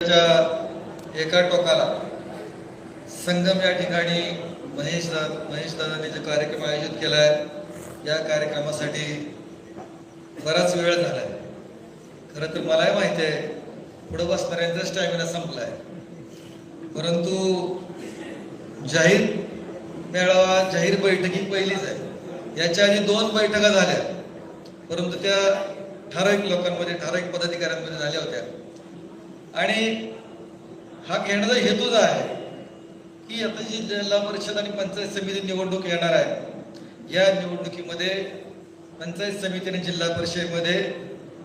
एका टोकाला संगम या ठिकाणी महेश दा महेश दादांनी जो कार्यक्रम आयोजित केला आहे या कार्यक्रमासाठी बराच वेळ झालाय. खरं तर मलाही माहिती आहे पुढं बसणाऱ्यांचा स्टॅमिना संपलाय. परंतु जाहीर मेळावा जाहीर बैठकी पहिलीच आहे. याच्या आधी दोन बैठका झाल्या. परंतु त्या ठराविक लोकांमध्ये ठराविक पदाधिकाऱ्यांमध्ये झाल्या होत्या. आणि हा घेण्याचा हेतूच आहे की आता जी जिल्हा परिषद आणि पंचायत समिती निवडणूक येणार आहे या निवडणुकीमध्ये पंचायत समिती आणि जिल्हा परिषदेमध्ये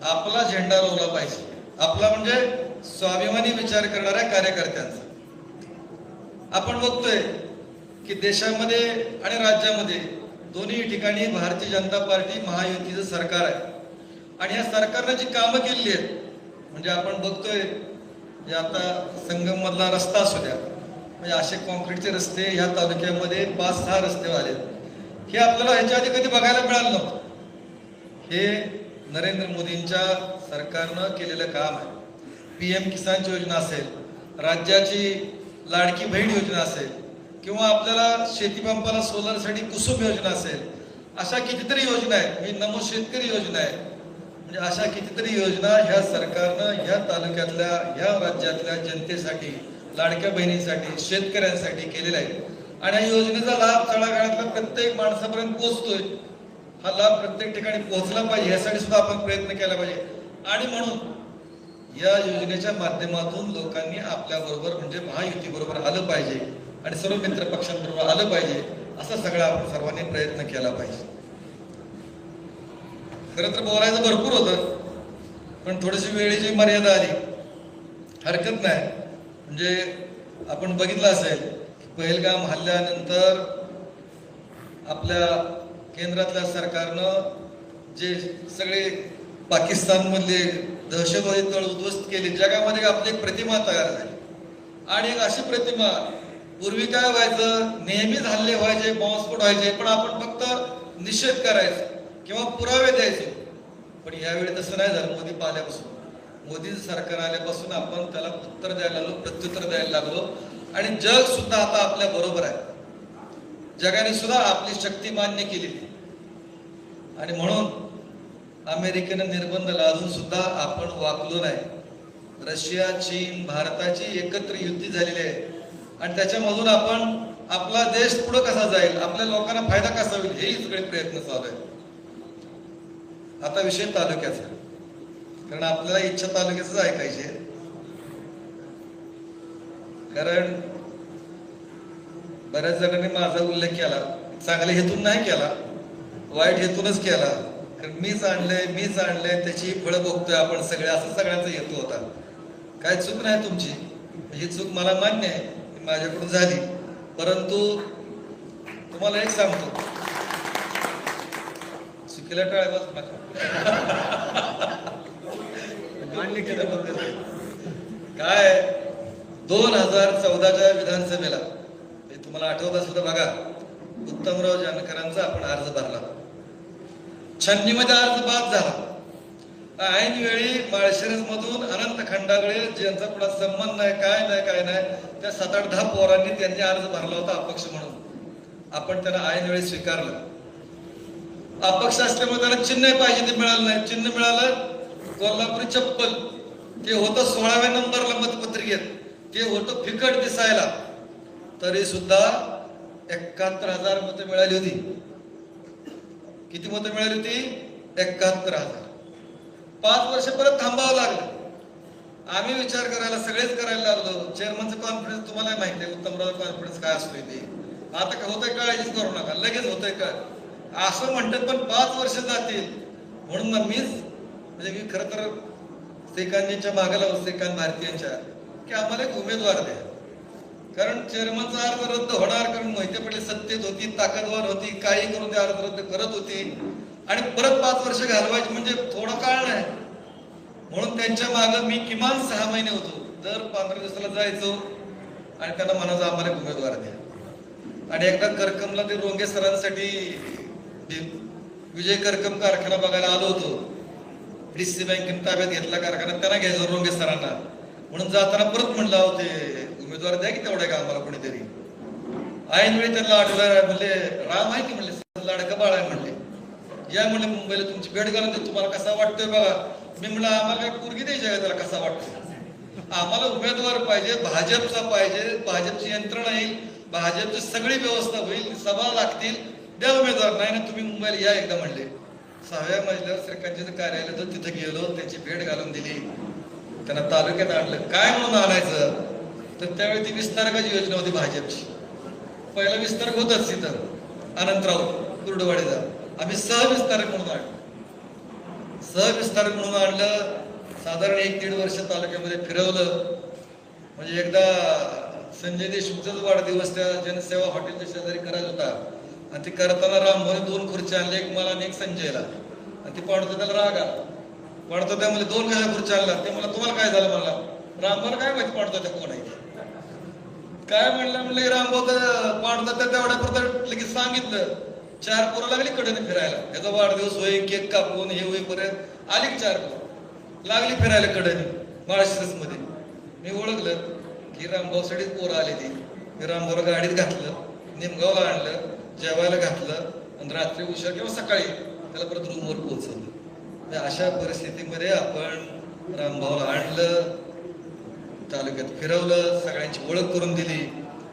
आपला झेंडा रोवला पाहिजे. आपला म्हणजे स्वाभिमानी विचार करणाऱ्या कार्यकर्त्यांचा. आपण बघतोय की देशामध्ये आणि राज्यामध्ये दोन्ही ठिकाणी भारतीय जनता पार्टी महायुतीचं सरकार आहे. आणि या सरकारनं जी कामं केलेली आहेत म्हणजे आपण बघतोय जे आता संगम मधला रस्ता असू द्या म्हणजे असे कॉन्क्रीटचे रस्ते ह्या तालुक्यामध्ये पाच सहा रस्ते आले हे आपल्याला ह्याच्या आधी कधी बघायला मिळालं नव्हतं. हे नरेंद्र मोदींच्या सरकारनं केलेलं काम आहे. पी एम किसानची योजना असेल राज्याची लाडकी बहीण योजना असेल किंवा आपल्याला शेतीपंपाला सोलरसाठी कुसुम योजना असेल अशा कितीतरी योजना आहेत. ही नमो शेतकरी योजना आहे. म्हणजे अशा कितीतरी योजना ह्या सरकारनं ह्या तालुक्यातल्या ह्या राज्यातल्या जनतेसाठी लाडक्या बहिणींसाठी शेतकऱ्यांसाठी केलेल्या आहेत. आणि या योजनेचा लाभ तळागाळातल्या प्रत्येक माणसापर्यंत पोहोचतोय. हा लाभ प्रत्येक ठिकाणी पोहोचला पाहिजे यासाठी सुद्धा आपण प्रयत्न केला पाहिजे. आणि म्हणून या योजनेच्या माध्यमातून लोकांनी आपल्या बरोबर म्हणजे महायुती बरोबर आलं पाहिजे. आणि सर्व मित्र पक्षांबरोबर आलं पाहिजे. असा सगळा आपण सर्वांनी प्रयत्न केला पाहिजे. खरं तर बोलायचं भरपूर होतं पण थोडीशी वेळेची मर्यादा आली. हरकत नाही. म्हणजे आपण बघितलं असेल की पहिलगाम हल्ल्यानंतर आपल्या केंद्रातल्या सरकारनं जे सगळे पाकिस्तानमधले दहशतवादी तळ उद्ध्वस्त केले जगामध्ये आपली एक प्रतिमा तयार झाली. आणि एक अशी प्रतिमा पूर्वी काय व्हायचं नेहमीच हल्ले व्हायचे बॉम्बस्फोट व्हायचे पण आपण फक्त निषेध करायचो. किंवा पुरावे द्यायचो. पण यावेळी तसं नाही झालं मोदी पाहिल्यापासून. मोदी सरकार आल्यापासून आपण त्याला उत्तर द्यायला लागलो प्रत्युत्तर द्यायला लागलो. आणि जग सुद्धा आता आपल्या बरोबर आहे. जगाने सुद्धा आपली शक्ती मान्य केली. आणि म्हणून अमेरिकेनं निर्बंध लादून सुद्धा आपण वाकलो नाही. रशिया चीन भारताची एकत्र युती झालेली आहे. आणि त्याच्यामधून आपण आपला देश पुढे कसा जाईल? आपल्या लोकांना फायदा कसा होईल? हेही सगळे प्रयत्न चालू आहेत. आता विषय तालुक्याचा. कारण आपल्याला इच्छा तालुक्याच ऐकायची कारण बऱ्याच जणांनी माझा उल्लेख केला. चांगल्या हेतून नाही केला. वाईट हेतूनच केला. कारण मीच आणलंय मीच आणलंय त्याची फळं बघतोय आपण सगळे असं सगळ्यांचा हेतू होता. काय चूक नाही तुमची? ही चूक मला मान्य आहे. माझ्याकडून झाली. परंतु तुम्हाला एक सांगतो. चुकीला टाळायलाच नका. मान्य केल्याबद्दल काय? दोन हजार चौदाच्या विधानसभेला तुम्हाला आठवत असलं तर बघा उत्तमराव जानकरांचा आपण अर्ज भरला. छन्नी मध्ये अर्ज बाद झाला. ऐन वेळी माळशिरस मधून अनंत खंडागळे ज्यांचा पुढा संबंध नाही काय नाही काय नाही त्या सात आठ दहा पोरांनी त्यांनी अर्ज भरला होता अपक्ष म्हणून. आपण त्यांना ऐन वेळी स्वीकारलं. अपक्ष असल्यामुळे त्याला चिन्ह पाहिजे ते मिळालं नाही. चिन्ह मिळालं कोल्हापुरी चप्पल. ते होतं सोळाव्या नंबरला मतपत्रिकेत ते होतं फिकट दिसायला तरी सुद्धा एकाहत्तर हजार मतं मिळाली होती. किती मतं मिळाली होती? एकाहत्तर हजार. पाच वर्ष परत थांबावं लागलं. आम्ही विचार करायला सगळेच करायला लागलो. चेअरमनचं कॉन्फिडन्स तुम्हाला माहिती आहे. उत्तमराव कॉन्फिडन्स काय असतोय ते आता काय होतंय काळजीच करू नका. लगेच होतंय का असं म्हणतात पण पाच वर्ष जातील. म्हणून मग मीच म्हणजे मी खरं तर सेकांजींच्या मागे लावतो भारतीयांच्या की आम्हाला एक उमेदवार द्या. कारण चेअरमनचा अर्ज रद्द होणार कारण मोहिते पटेल सत्तेत होती ताकदवर होती काही करून ते अर्ज रद्द करत होती. आणि परत पाच वर्ष घालवायची म्हणजे थोडा काळ नाही. म्हणून त्यांच्या मागे मी किमान सहा महिने होतो. दर पंधरा दिवसाला जायचो आणि त्यांना म्हणायचं आम्हाला उमेदवार द्या. आणि एकदा करकमला ते रोंगे सरांसाठी ते विजय करकम कारखाना बघायला आलो होतो. डीसी बँकेने ताब्यात घेतला कारखाना त्यांना घ्यायचा रोंगे सरांना. म्हणून जाताना परत म्हणला होते उमेदवार द्या की तेवढ्या का आम्हाला कोणीतरी. ऐन वेळी त्यांना आठवलं म्हणले राम आहे की? म्हणले लाडका बाळ आहे म्हणले. या म्हणले मुंबईला तुमची भेट घालून तुम्हाला कसा वाटतोय बघा. मी म्हणलं आम्हाला काय पोरगी द्यायची आहे त्याला कसा वाटतोय? आम्हाला उमेदवार पाहिजे भाजपचा पाहिजे भाजपची यंत्रणा येईल भाजपची सगळी व्यवस्था होईल सभा लागतील द्या उमेदवार नाही ना तुम्ही मुंबईला या एकदा म्हणले. सहाव्या मजल्यावर सरकारचे कार्यालय तर तिथे गेलो त्यांची भेट घालून दिली. त्यांना तालुक्यात आणलं. काय म्हणून आणायचं? तर त्यावेळी ती विस्तारकाची योजना होती भाजपची. पहिला विस्तारक होताच तिथं. अनंतराव कुर्डवाडीचा. आम्ही सहविस्तारक म्हणून आणलं. सहविस्तारक म्हणून आणलं. साधारण एक दीड वर्ष तालुक्यामध्ये फिरवलं. म्हणजे एकदा संजय देशमुखचाच वाढदिवस त्या जनसेवा हॉटेलच्या शेजारी करायचा होता. आणि ते करताना रामभाऊ दोन खुर्च्या आणल्या एक मला आणि एक संजयला. आणि ते पाडतो त्याला राग. आला पाडतो त्या म्हणजे दोन कशा खुर्च्या आणला ते मला तुम्हाला काय झालं? मला रामभाऊला काय माहिती पाडतो त्या कोण आहे? काय म्हणलं म्हणलं रामभाऊ तर पाडतो त्या तेवढ्या पुरतं लगेच सांगितलं. चार पोरं लागली कडेने फिरायला. त्याचा वाढदिवस होई केक कापून हे होईपर्यंत आली चार पोरं? लागली फिरायला कडेने माळशिरसमध्ये मी ओळखलं की रामभाऊसाठीच पोरं आले ती. मी रामभाऊला गाडीत घातलं निमगावला आणलं. जेवायला घातलं आणि रात्री उशीर किंवा सकाळी त्याला परत रूमवर पोहोचवलं. तर अशा परिस्थितीमध्ये आपण रामभाऊला आणलं तालुक्यात फिरवलं सगळ्यांची ओळख करून दिली.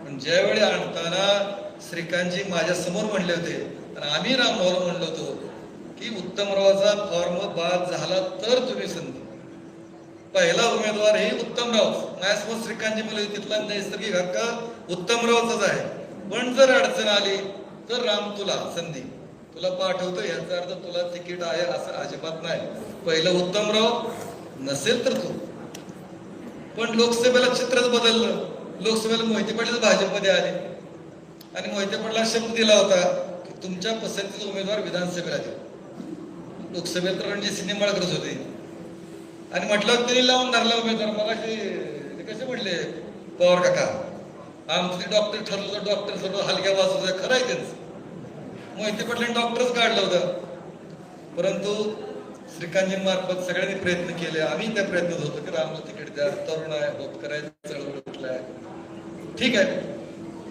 पण ज्यावेळी आणताना श्रीकांतजी माझ्यासमोर म्हणले होते आणि आम्ही रामभाऊला म्हणलो होतो की उत्तमरावाचा फॉर्म बाद झाला तर तुम्ही संधी पहिला उमेदवार हे उत्तमराव माझ्यासमोर श्रीकांतजी म्हणले तिथला नैसर्गिक हक्क उत्तमरावचाच आहे. पण जर अडचण आली तर राम तुला संधी तुला पाठवतो याचा अर्थ तुला तिकीट आहे असं अजिबात नाही. पहिलं उत्तमराव नसेल तर तू. पण लोकसभेला चित्रच बदललं. लोकसभेला मोहिते पाटील भाजपमध्ये आले. आणि मोहिते पाटला शब्द दिला होता की तुमच्या पसंतीचा उमेदवार विधानसभेला देऊ लोकसभेत तर रणजित सिनेमाळ निंबाळकरच होते. आणि म्हटलं त्यांनी लावून धरला उमेदवार. मला ते कसे म्हटले? पवार काका आमचं डॉक्टर ठरलं तर डॉक्टर सर्व हलक्या वाजवत खरं आहे त्यांचं. मोहिते पाटलांनी डॉक्टरच काढलं होतं. परंतु श्रीकांतजी मार्फत सगळ्यांनी प्रयत्न केले. आम्ही त्या प्रयत्नात होतो की रामला तिकीट द्या. तरुण आहे होत करायचं चळवळ आहे. ठीक आहे.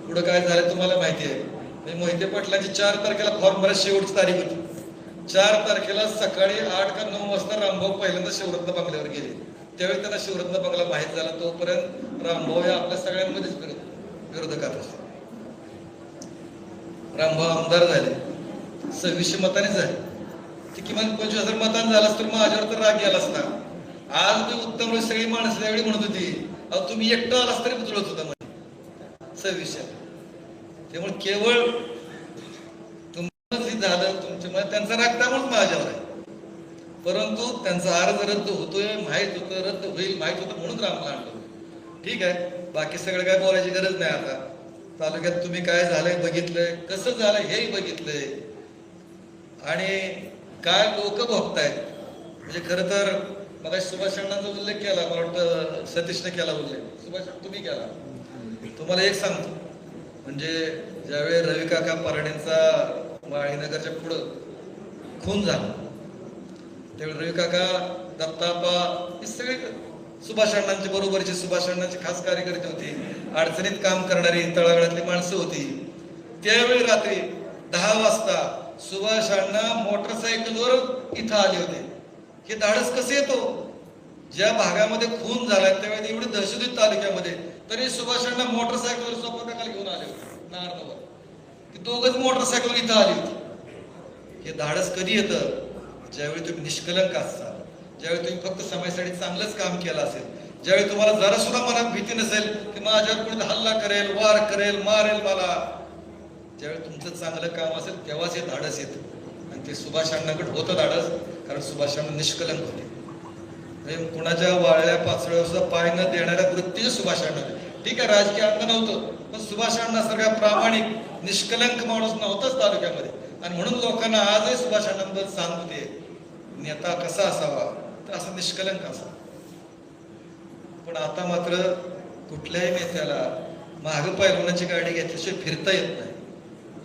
पुढं काय झालं तुम्हाला माहिती आहे. मोहिते पाटलांची चार तारखेला फॉर्म भरायची शेवटची तारीख होती. चार तारखेला सकाळी आठ का नऊ वाजता रामभाऊ पहिल्यांदा शिवरत्न बंगल्यावर गेले. त्यावेळी त्यांना शिवरत्न बंगला माहीत झाला. तोपर्यंत रामभाऊ हे आपल्या सगळ्यांमध्येच विरोध विरोधकात असतात रामभाऊ आमदार झाले. सव्वीसशे मतानेच झाले. ते किमान पंचवीस हजार मतांनी झालं असतं तर माझ्यावर तर राग गेला असता. आज मी उत्तम सगळी माणसं त्यावेळी म्हणत होती. अहो तुम्ही एकटं आलास तरी जुळत होता म्हणजे सव्वीसशे. त्यामुळे केवळ तुमचं झालं तुमच्या म्हणजे त्यांचा राग त्यामुळेच माझ्यावर आहे. परंतु त्यांचा अर्ज रद्द होतोय माहीत होतं रद्द होईल माहीत होतं म्हणून रामला आणलं ठीक आहे बाकी सगळं काय बोलायची गरज नाही आता. तालुक्यात तुम्ही काय झालंय बघितलंय कसं झालंय हेही बघितलंय. आणि काय लोक भोगतायत? म्हणजे खरं तर मला सुभाष उल्लेख केला मला वाटतं सतीशने केला उल्लेख. सुभाष तुम्ही केला. तुम्हाला एक सांगतो. म्हणजे ज्यावेळी रवी काका पारडेंचा वाळीनगरच्या पुढं खून झाला त्यावेळी रवी काका दत्तापा हे सगळे सुभाष अण्णांच्या बरोबरचे सुभाष अण्णांचे खास कार्यकर्ते होते. अडचणीत काम करणारी तळागाळातली माणसं होती. त्यावेळी रात्री दहा वाजता सुभाष अण्णा मोटरसायकलवर इथं आले होते. हे धाडस कसे येतो? ज्या भागामध्ये खून झाला त्यावेळी एवढी दहशत तालुक्यामध्ये तरी सुभाष अण्णा मोटरसायकलवर स्वप्नकाला घेऊन आले होते नारदवर. ते दोघच मोटरसायकल इथं आली होती. हे धाडस कधी येतं? ज्यावेळी तुम्ही निष्कलंक असता ज्यावेळी तुम्ही फक्त समाजासाठी चांगलंच काम केलं असेल ज्यावेळी तुम्हाला जरा सुद्धा मनात भीती नसेल की माझ्यावर कोणी हल्ला करेल वार करेल मारेल मला ज्यावेळी तुमचं चांगलं काम असेल तेव्हाच हे धाडस येत. आणि ते सुभाषांनाकडे होतं धाडस कारण सुभाषांना निष्कलंक होते. म्हणजे कुणाच्या वाळल्या पाचव्या सुद्धा पाय न देणाऱ्या वृत्तीचे सुभाषांना होते. ठीक आहे राजकीय अंग नव्हतं पण सुभाषांना सगळ्या प्रामाणिक निष्कलंक माणूस नव्हताच तालुक्यामध्ये. आणि म्हणून लोकांना आजही सुभाषांबद्दल सांगते नेता कसा असावा तर असा निष्कलंक असावा. पण आता मात्र कुठल्याही नेत्याला माग पैलवानाची गाडी घेतल्याशिवाय फिरता येत नाही.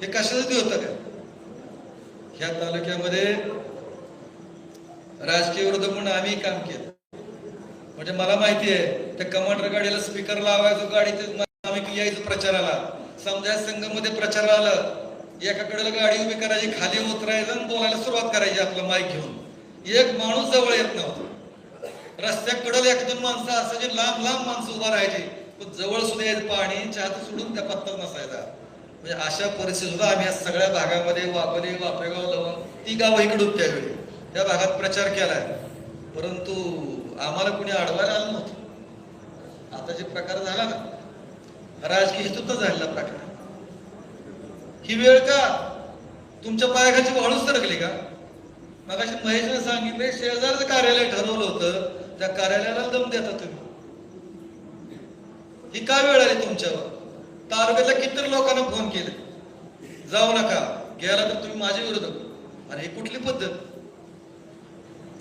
हे कशासाठी होतं का? ह्या तालुक्यामध्ये राजकीय विरोधक म्हणून आम्ही काम केलं. म्हणजे मला माहिती आहे त्या कमांडर गाडीला स्पीकर लावायचो गाडी आम्ही यायचो प्रचाराला. समजा संघामध्ये प्रचार आलं एकाकडे गाडी उभी करायची खाली उतरायचं आणि बोलायला सुरुवात करायची आपलं माईक घेऊन. एक माणूस जवळ येत नव्हता. रस्त्याकडं एक दोन माणसं असायची लांब लांब माणसं उभा राहायची पण जवळ सुद्धा यायचं पाणी चहात सोडून त्या पत्ता नसायचा. म्हणजे अशा परिस्थिती सुद्धा आम्ही या सगळ्या भागामध्ये वापरे वापेगाव लवण ती गावं इकडून त्यावेळी. त्या भागात प्रचार केलाय. परंतु आम्हाला कुणी अडवायला आलं नव्हतं. आता जे प्रकार झाला ना राजकीय हेतूतच झालेला प्रकार. ही वेळ का? तुमच्या पायाखाची वाळूच सरकली का? मग महेशने सांगितले शेजारचं कार्यालय ठरवलं होतं. त्या कार्यालयाला दम देता तुम्ही. ही काय वेळ आली तुमच्यावर? तालुक्यातल्या किती लोकांना फोन केले. जाऊ नका गेला तर तुम्ही माझ्या विरोधात आणि ही कुठली पद्धत?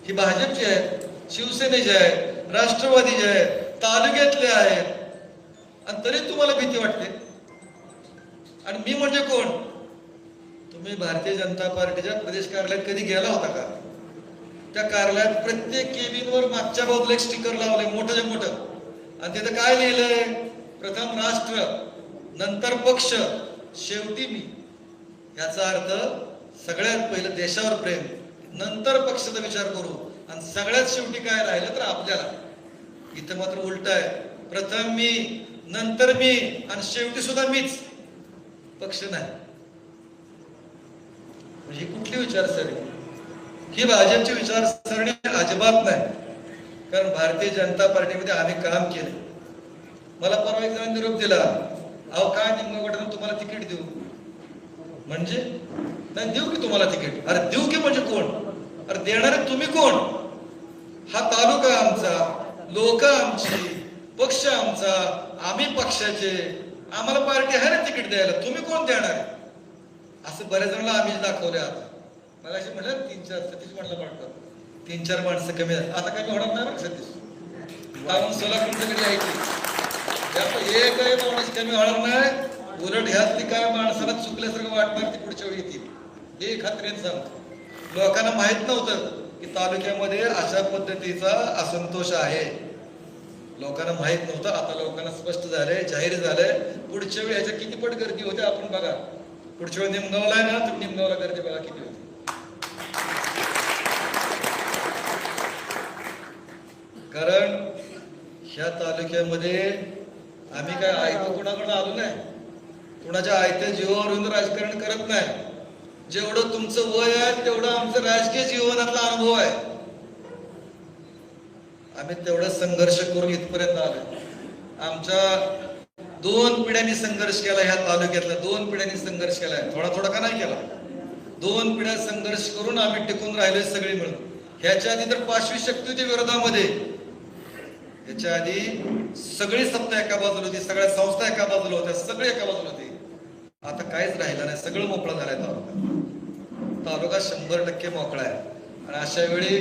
ही भाजपची आहे शिवसेनेची आहे राष्ट्रवादीची आहे तालुक्यातले आहेत. आणि तरी तुम्हाला भीती वाटते. आणि मी म्हणजे कोण? तुम्ही भारतीय जनता पार्टीच्या प्रदेश कार्यालयात कधी गेला होता का? त्या कार्यालयात प्रत्येक केबिनवर मागच्या बाजूला एक स्टिकर लावलंय मोठं मोठं. आणि तिथं काय लिहिलंय? प्रथम राष्ट्र नंतर पक्ष शेवटी मी. याचा अर्थ सगळ्यात पहिलं देशावर प्रेम नंतर पक्षाचा विचार करू. आणि सगळ्यात शेवटी काय राहिलं तर आपल्याला. इथं मात्र उलट आहे. प्रथम मी नंतर मी आणि शेवटी सुद्धा मीच. पक्ष नाही. म्हणजे कुठली विचारसरणी? ही भाजपची विचारसरणी अजिबात नाही. कारण भारतीय जनता पार्टीमध्ये आम्ही काम केले मला परवा एक जण निरोप दिला. अहो काय निम्न गटानं तुम्हाला तिकीट देऊ. म्हणजे? नाही देऊ की तुम्हाला तिकीट? अरे देऊ की म्हणजे कोण? अरे देणारे तुम्ही कोण? हा तालुका आमचा लोक आमची पक्ष आमचा आम्ही पक्षाचे. आम्हाला पार्टी आहे ना तिकीट द्यायला. तुम्ही कोण देणार? असं बऱ्याच जणांना आम्ही दाखवले आता. मला असे म्हणलं तीन चार सतीश म्हटलं वाटतं तीन चार माणसं कमी आहेत आता कमी होणार नाही बरं सतीश? कारण सोलापूरचं कधी यायची त्यामुळे एकही माणूस कमी होणार नाही. उलट ह्यातली काय माणसाला चुकल्यासारखं वाटणार ती पुढच्या वेळी येतील हे खात्रीने सांगतो. लोकांना माहीत नव्हतं की तालुक्यामध्ये अशा पद्धतीचा असंतोष आहे. लोकांना माहीत नव्हतं. आता लोकांना स्पष्ट झालंय जाहीर झालंय. पुढच्या वेळी ह्याच्या किती पट गर्दी होते आपण बघा. पुढच्या वेळी निमगावला आहे ना तर निमगावला गर्दी बघा किती होती. कारण ह्या तालुक्यामध्ये आम्ही काय ऐकू कुणाकडून आलो नाही? कुणाच्या आयत्या जीवावर येऊन राजकारण करत नाही. जेवढं तुमचं वय आहे तेवढं आमचं राजकीय जीवनातला अनुभव आहे. आम्ही तेवढा संघर्ष करून इथपर्यंत आलो आमच्या दोन पिढ्यांनी संघर्ष केला ह्या तालुक्यातला दोन पिढ्यांनी संघर्ष केलाय थोडा थोडा का नाही केला? दोन पिढ्या संघर्ष करून आम्ही टिकून राहिलोय सगळे मिळून. ह्याच्या आधी तर पाचवी शक्ती होती विरोधामध्ये. ह्याच्या आधी सगळी सत्ता एका बाजूला होती सगळ्या संस्था एका बाजूला होत्या सगळे एका बाजूला होते. आता काहीच राहिलं नाही सगळं मोकळा झालाय तालुका. तालुका शंभर टक्के मोकळा आहे. आणि अशा वेळी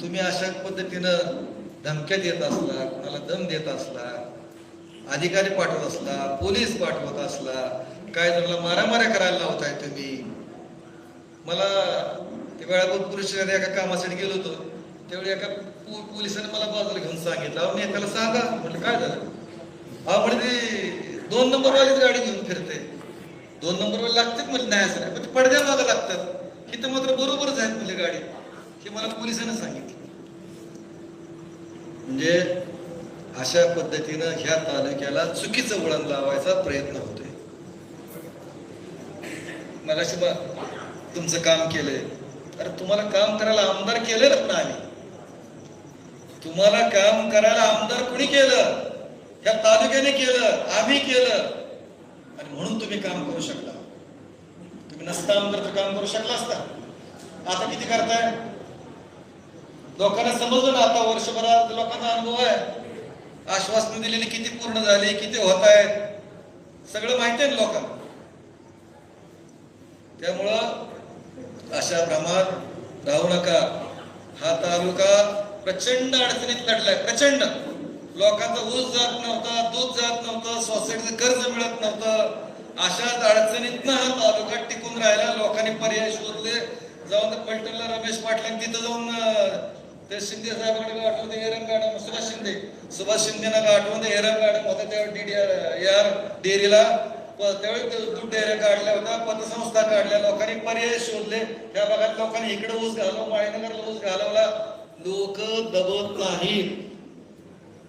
तुम्ही अशा पद्धतीनं धमक्या देत असला कोणाला दम देत असला अधिकारी पाठवत असला पोलीस पाठवत असला काय जणांना मारामाऱ्या करायला लावताय तुम्ही मला ते वेळापूर पुरुष एका कामासाठी गेलो होतो. त्यावेळी एका पोलिसाने मला बाजूला घेऊन सांगितलं अहो त्याला सांगा. म्हटलं काय झालं? अहो म्हणजे ती दोन नंबर वालीच गाडी घेऊन फिरते. दोन नंबरवाले लागतात म्हणजे नाही असं नाही पण ते पडद्या मागं लागतात. इथं मात्र बरोबरच आहेत म्हणजे गाडी. हे मला पोलिसानं सांगितलं. म्हणजे अशा पद्धतीनं ह्या तालुक्याला चुकीचं वळण लावायचा प्रयत्न होतोय. मला तुमचं काम केलंय. अरे तुम्हाला काम करायला आमदार केलं ना आम्ही. तुम्हाला काम करायला आमदार कुणी केलं? ह्या तालुक्याने केलं आम्ही केलं. आणि म्हणून तुम्ही काम करू शकला. तुम्ही नसता आमदार तर काम करू शकला असता. आता किती करताय? लोकांना समजलं ना आता वर्षभरात लोकांचा अनुभव आहे. आश्वासन दिलेली किती पूर्ण झाली किती होत आहेत? सगळं माहिती आहे ना लोकांना. त्यामुळं अशा भ्रमात राहू नका. हा तालुका प्रचंड अडचणीत लढलाय प्रचंड. लोकांचा ऊस जात नव्हता दूध जात नव्हतं सोसायटीचं कर्ज मिळत नव्हतं. अशाच अडचणीतनं हा तालुका टिकून राहिला लोकांनी पर्याय शोधले. जाऊन त्या पलटणला रमेश पाटील तिथं जाऊन ते शिंदे साहेबांकडे गाठवून एरम गार्डन सुभाष शिंदे. सुभाष शिंदेना गाठवून एरम एरन गार्डन होतं त्यावेळी डीडी आर डेअरीला. त्यावेळी ते दूध काढल्या होत्या पतसंस्था काढल्या लोकांनी पर्याय शोधले. त्या भागात लोकांनी इकडे ऊस घालव माळीनगरला ऊस घालवला. लोक दबत नाहीत.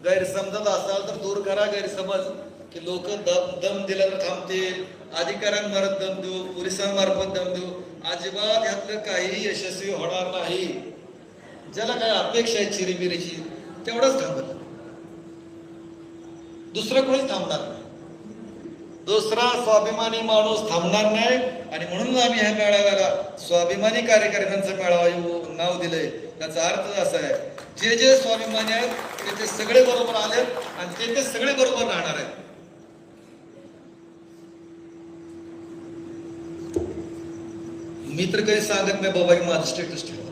गैरसमजत असाल तर दूर करा गैरसमज. की लोक दम दम दिल्यावर थांबतील. अधिकाऱ्यांमार्फत दम देऊ पोलिसांमार्फत दम देऊ. अजिबात यातलं काही यशस्वी होणार नाही. ज्याला काय अपेक्षा आहे चिरीबिरीची तेवढंच थांबत. दुसरं कोणीच थांबणार नाही. दुसरा स्वाभिमानी माणूस थांबणार नाही. आणि म्हणून आम्ही ह्या मेळाव्याला स्वाभिमानी कार्यकर्त्यांचा मेळावा नाव दिलंय. त्याचा अर्थ असा आहे जे जे स्वाभिमानी आहेत ते ते सगळे बरोबर आले आणि ते ते सगळे बरोबर राहणार आहेत. मी तर काही सांगत नाही बाबा की माझं स्टेटस ठेवा.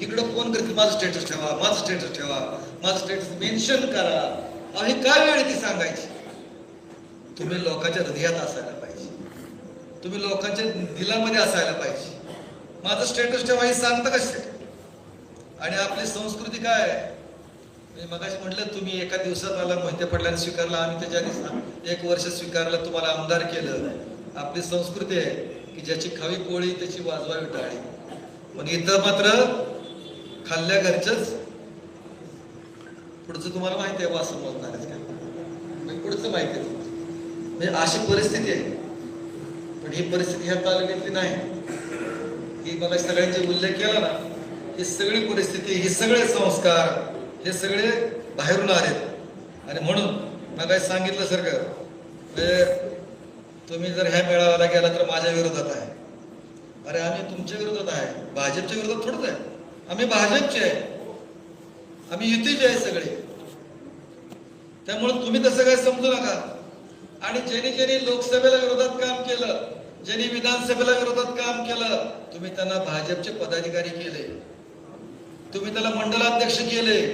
इकडं फोन करते माझं स्टेटस ठेवा माझं स्टेटस ठेवा माझं स्टेटस मेन्शन करा. आणि काय वेळ आहे ती सांगायची? तुम्ही लोकांच्या हृदयात असायला पाहिजे. तुम्ही लोकांच्या दिलामध्ये असायला पाहिजे. माझं स्टेटस ठेवा हे सांगता कसे आणि आपली संस्कृती काय? आहे मी मगाशी म्हटलं तुम्ही एका दिवसात मला मोहिते पडल्याने स्वीकारला आम्ही त्याच्या एक वर्ष स्वीकारलं तुम्हाला आमदार केलं. आपली संस्कृती आहे की ज्याची खावी पोळी त्याची वाजवावी टाळी पण इथं मात्र खाल्ल्या घरचंच पुढचं तुम्हाला माहिती आहे वास मोजणारच काय. पुढचं माहिती आहे. म्हणजे अशी परिस्थिती आहे. पण ही परिस्थिती ह्या तालुक्यातली नाही. ही मला सगळ्यांचे उल्लेख केला ना ही सगळी परिस्थिती हे सगळे संस्कार हे सगळे बाहेरून आले आणि म्हणून मला सांगितलं सरकार म्हणजे तुम्ही जर ह्या मेळाव्याला गेला तर माझ्या विरोधात आहे. अरे आम्ही तुमच्या विरोधात आहे. भाजपच्या विरोधात थोडंच आहे. आम्ही भाजपचे आहे. आम्ही युतीचे आहे सगळे. त्यामुळे तुम्ही तसं काय समजू नका. आणि ज्यांनी ज्यांनी लोकसभेला विरोधात काम केलं ज्यांनी विधानसभेला विरोधात काम केलं तुम्ही त्यांना भाजपचे पदाधिकारी केले. तुम्ही त्याला मंडलाध्यक्ष केले.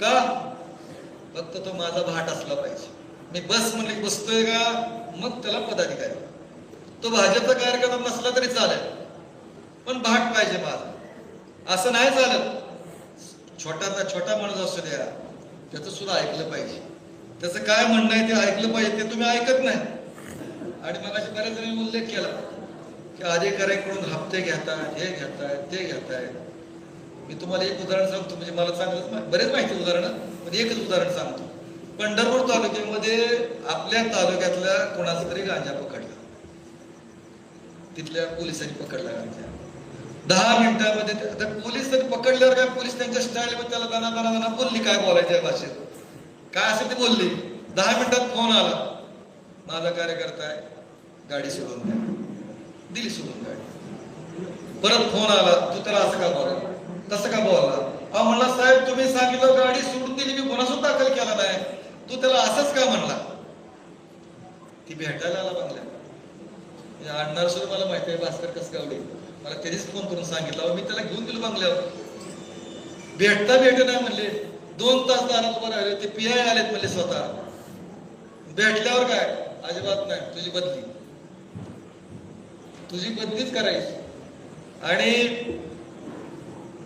का? फक्त तो माझा भाट असला पाहिजे. मी बस म्हणले बसतोय का? मग त्याला पदाधिकारी. तो भाजपचा कार्यकर्ता नसला तरी चालेल. पण भाट पाहिजे माझा. असं नाही चालत छोटा छोटा माणूस असू द्या. त्याचं सुद्धा ऐकलं पाहिजे. त्याचं काय म्हणणं आहे ते ऐकलं पाहिजे ते तुम्ही ऐकत नाही. आणि मग अशी बऱ्याच जणांनी उल्लेख केला की अधिकाऱ्यांकडून हप्ते घेतात हे घेतायत ते घेतायत मी तुम्हाला एक उदाहरण सांगतो म्हणजे मला चांगलंच बरेच माहिती उदाहरण पण एकच उदाहरण सांगतो. पंढरपूर तालुक्यामध्ये आपल्या तालुक्यातल्या कोणाचा तरी गांजा पकडला. तिथल्या पोलिसांनी पकडला गांजा. दहा मिनिटामध्ये ते- पोलीस पकडल्यावर काय पोलीस त्यांच्या स्टाईलमध्ये त्याला दाना दाना दाना बोलली काय बोलायच्या भाषेत? काय असेल ते बोलली. दहा मिनिटात फोन आला. माझा कार्यकर्ता आहे. गाडी सोडून द्या. दिली सोडून गाडी. परत फोन आला. तू त्याला असं का बोला तसं का बोलला? अहो म्हणला साहेब तुम्ही सांगितलं गाडी सोडून दिली. मी कोणासून दाखल केला नाही. तू त्याला असंच का म्हणला? ती भेटायला आला बंगल्या आणणार सुद्धा मला माहिती आहे भास्कर कसगावडे मला त्यांनीच फोन करून सांगितलं. मी त्याला घेऊन गेलो बंगल्यावर. भेटता भेट नाही म्हणले. दोन तास दारात उभं राहिले ते पी आय आलेत म्हणले स्वतः. भेटल्यावर काय? अजिबात नाही तुझी बदली. तुझी बदलीच करायची. आणि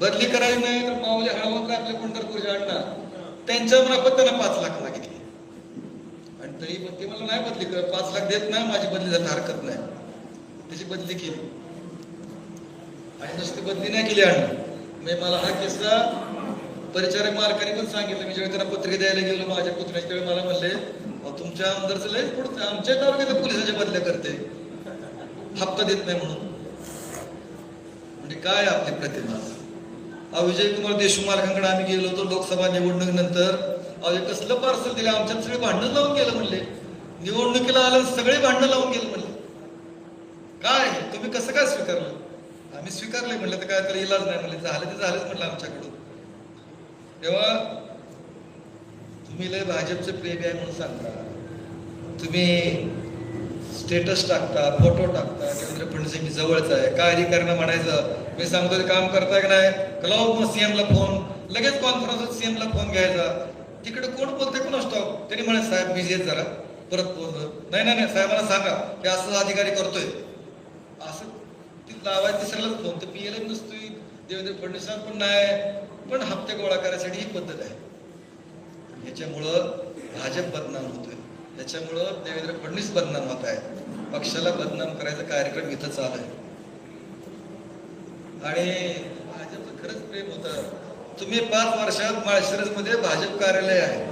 बदली करायची नाही तर माऊली हळवकर आपल्या पंढरपूरचे अण्णा त्यांच्या मार्फत त्यांना पाच लाख मागितले. आणि तरी पण ते मला नाही बदली करत पाच लाख देत नाही माझी बदली जाता हरकत नाही. त्याची बदली केली. आणि नुसती बदली नाही केली अण्णा मी मला हा किस्सा परिचारक मालकाने पण सांगितलं मी ज्यावेळी त्यांना पत्रिका द्यायला गेलो माझ्या पुतण्याच्या त्यावेळी मला म्हणले तुमच्या आमदारचं लय पुढचं आमच्या तालुक्यात पोलिसाच्या बदल्या करते. हप्ता देत नाही म्हणून. म्हणजे काय आपली प्रतिमा? अविजय कुमार देशमुख मालकांकडे आम्ही गेलो होतो लोकसभा निवडणूक नंतर अजय कसलं पार्सल दिलं? आमच्यात सगळे भांडण लावून गेलं म्हणले. निवडणुकीला आलं सगळे भांडण लावून गेलं म्हणले. काय तुम्ही कसं काय स्वीकारलं? आम्ही स्वीकारले म्हणलं तर काय तर इलाज नाही म्हणले. झालं ते झालंच म्हटलं आमच्याकडून. तेव्हा तुम्ही लय भाजपचे प्रेमी आहे म्हणून सांगता. तुम्ही स्टेटस टाकता फोटो टाकता देवेंद्र म्हणजे फडणवीस मी जवळच आहे. काय अधिकाऱ्यांना म्हणायचं मी सांगतो ते काम करताय की नाही? कलाव मग सीएम ला फोन लगेच कॉन्फरन्स सीएम ला फोन घ्यायचा. तिकडे कोण बोलते कोण असतो? त्यांनी म्हणायचं साहेब बिझी आहेत जरा. परत बोलत नाही नाही नाही साहेबांना सांगा. की असं अधिकारी करतोय. असं ती लावायचं सगळं फोन तर पीएलएम नसतोय. देवेंद्र फडणवीसांना पण नाही पण हप्ते गोळा करायसाठी ही पद्धत आहे. याच्यामुळं भाजप बदनाम होतोय. त्याच्यामुळं देवेंद्र फडणवीस बदनाम होत आहे पक्षाला बदनाम करायचा कार्यक्रम इथं चालू आहे. आणि भाजपचं खरंच प्रेम होतं. तुम्ही पाच वर्षात माळशिरसमध्ये भाजप कार्यालय आहे.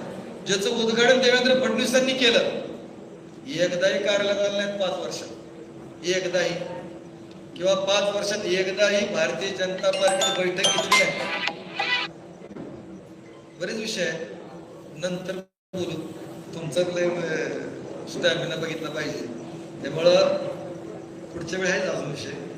ज्याचं उद्घाटन देवेंद्र फडणवीसांनी केलं. एकदाही कार्यालयात आलं नाही पाच वर्षात. एकदाही. किंवा पाच वर्षात एकदाही भारतीय जनता पार्टी बैठक घेतली आहे. बरेच विषय आहेत. नंतर बोलू. तुमचा लय स्टॅमिना बघितला पाहिजे. त्यामुळं पुढच्या वेळेस आहेच अजून विषय.